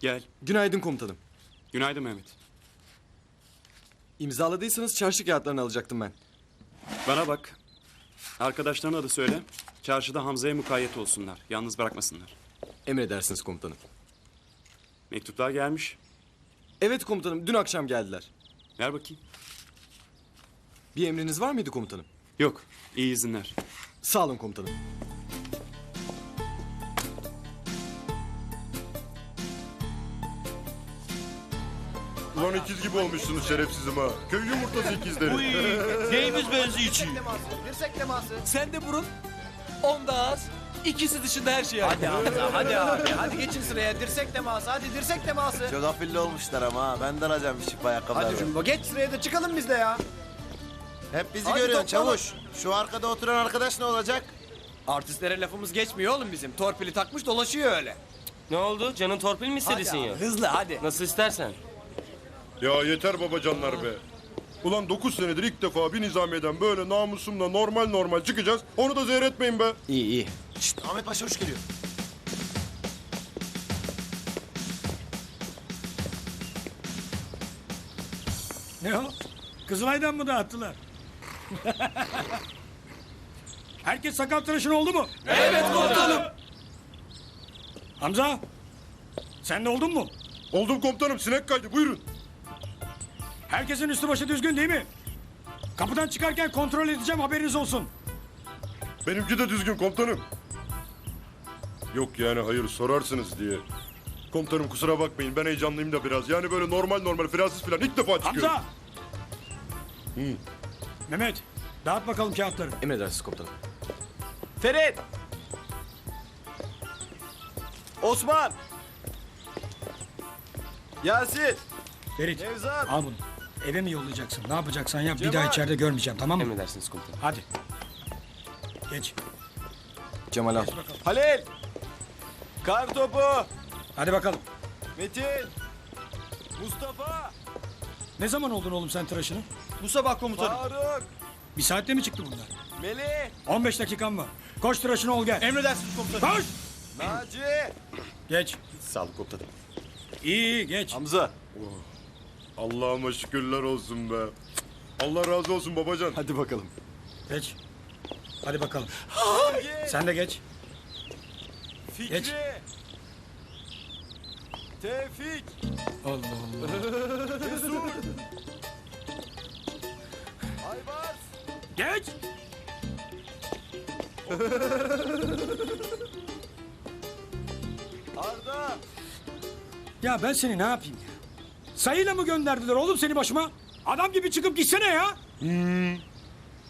Gel. Günaydın komutanım. Günaydın Mehmet. İmzaladıysanız çarşı kağıtlarını alacaktım ben. Bana bak. Arkadaşlarına da söyle. Çarşıda Hamza'ya mukayyet olsunlar. Yalnız bırakmasınlar. Emredersiniz komutanım. Mektuplar gelmiş. Evet komutanım dün akşam geldiler. Ver bakayım. Bir emriniz var mıydı komutanım? Yok. İyi izinler. Sağ olun komutanım. Ulan ikiz gibi olmuşsunuz şerefsizim ha. Köy yumurtası ikizleri. Neyimiz benziyor içi? Dirsek teması. Sen de burun. Onda az. İkisi dışında her şey. Hadi Hamza hadi abi. Hadi geçin sıraya. Dirsek teması. Hadi dirsek teması. Çok afilli olmuşlar ama ha. Ben de alacağım bir çift ayakkabıları. Hadi Jumbo geç sıraya da çıkalım biz de ya. Hep bizi Hadi görüyorsun toplanın. çavuş. Şu arkada oturan arkadaş ne olacak? Artistlere lafımız geçmiyor oğlum bizim. Torpili takmış dolaşıyor öyle. Ne oldu? Canın torpil mi istedi Hadi abi, sinyor? hızlı hadi. Nasıl istersen. Ya yeter babacanlar be. Ulan 9 senedir ilk defa bir nizamiyeden böyle namusumla normal normal çıkacağız. Onu da zehretmeyin be. İyi iyi. Şşt Ahmet Paşa hoş geliyor. Ne o? Kızılay'dan mı dağıttılar? Herkes sakal tıraşın oldu mu? Evet komutanım. Hamza, sen de oldun mu? Oldum komutanım sinek kaydı buyurun. Herkesin üstü başı düzgün değil mi? Kapıdan çıkarken kontrol edeceğim haberiniz olsun. Benimki de düzgün komutanım. Yok yani hayır sorarsınız diye. Komutanım kusura bakmayın ben heyecanlıyım da biraz. Yani böyle normal normal frensiz falan ilk defa çıkıyorum. Hamza! Mehmet, dağıt bakalım kağıtları. Emredersiniz komutanım. Ferit. Osman. Yasin. Ferit, Nevzat. al bunu. Eve mi yollayacaksın? Ne yapacaksan yap. Bir daha içeride görmeyeceğim tamam mı? Emredersiniz komutanım. Hadi. Geç. Cemal al. Halil. Kartopu. Hadi bakalım. Metin. Mustafa. Ne zaman oldun oğlum sen tıraşını? Bu sabah komutanım. Faruk. Bir saatte mi çıktı bunlar? Melih. 15 dakikan var. Koş tıraşını ol gel. Emredersiniz komutanım. Koş! Naci. Geç. Sağ olun komutanım. İyi iyi geç. Hamza. Allah'ıma şükürler olsun be. Allah razı olsun babacan. Hadi bakalım. Geç. Hadi bakalım. Sen de geç. Fikri. Geç. Tevfik. Allah Allah. Aybars. Geç. Arda. Ya ben seni ne yapayım ya? Sayıyla mı gönderdiler oğlum seni başıma? Adam gibi çıkıp gitsene ya.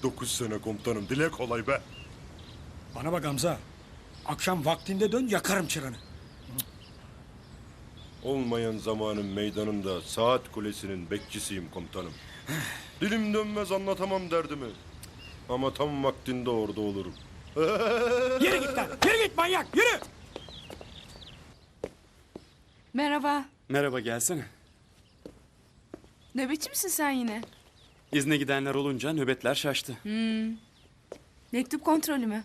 9 sene komutanım dile kolay be. Bana bak Hamza. Akşam vaktinde dön yakarım çıranı. Olmayan zamanın meydanında saat kulesinin bekçisiyim komutanım. Dilim dönmez anlatamam derdimi. Ama tam vaktinde orada olurum. Yürü git lan. Yürü git manyak yürü. Merhaba. Merhaba gelsene. Nöbetçi misin sen yine? İzne gidenler olunca nöbetler şaştı. Mektup kontrolü mü?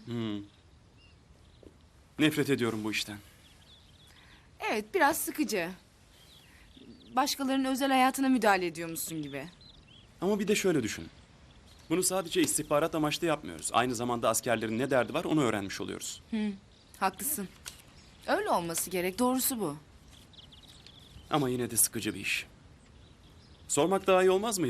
Nefret ediyorum bu işten. Evet, biraz sıkıcı. Başkalarının özel hayatına müdahale ediyormuşsun gibi. Ama bir de şöyle düşün. Bunu sadece istihbarat amaçlı yapmıyoruz. Aynı zamanda askerlerin ne derdi var onu öğrenmiş oluyoruz. Haklısın. Öyle olması gerek, doğrusu bu. Ama yine de sıkıcı bir iş. Sormak daha iyi olmaz mıydı?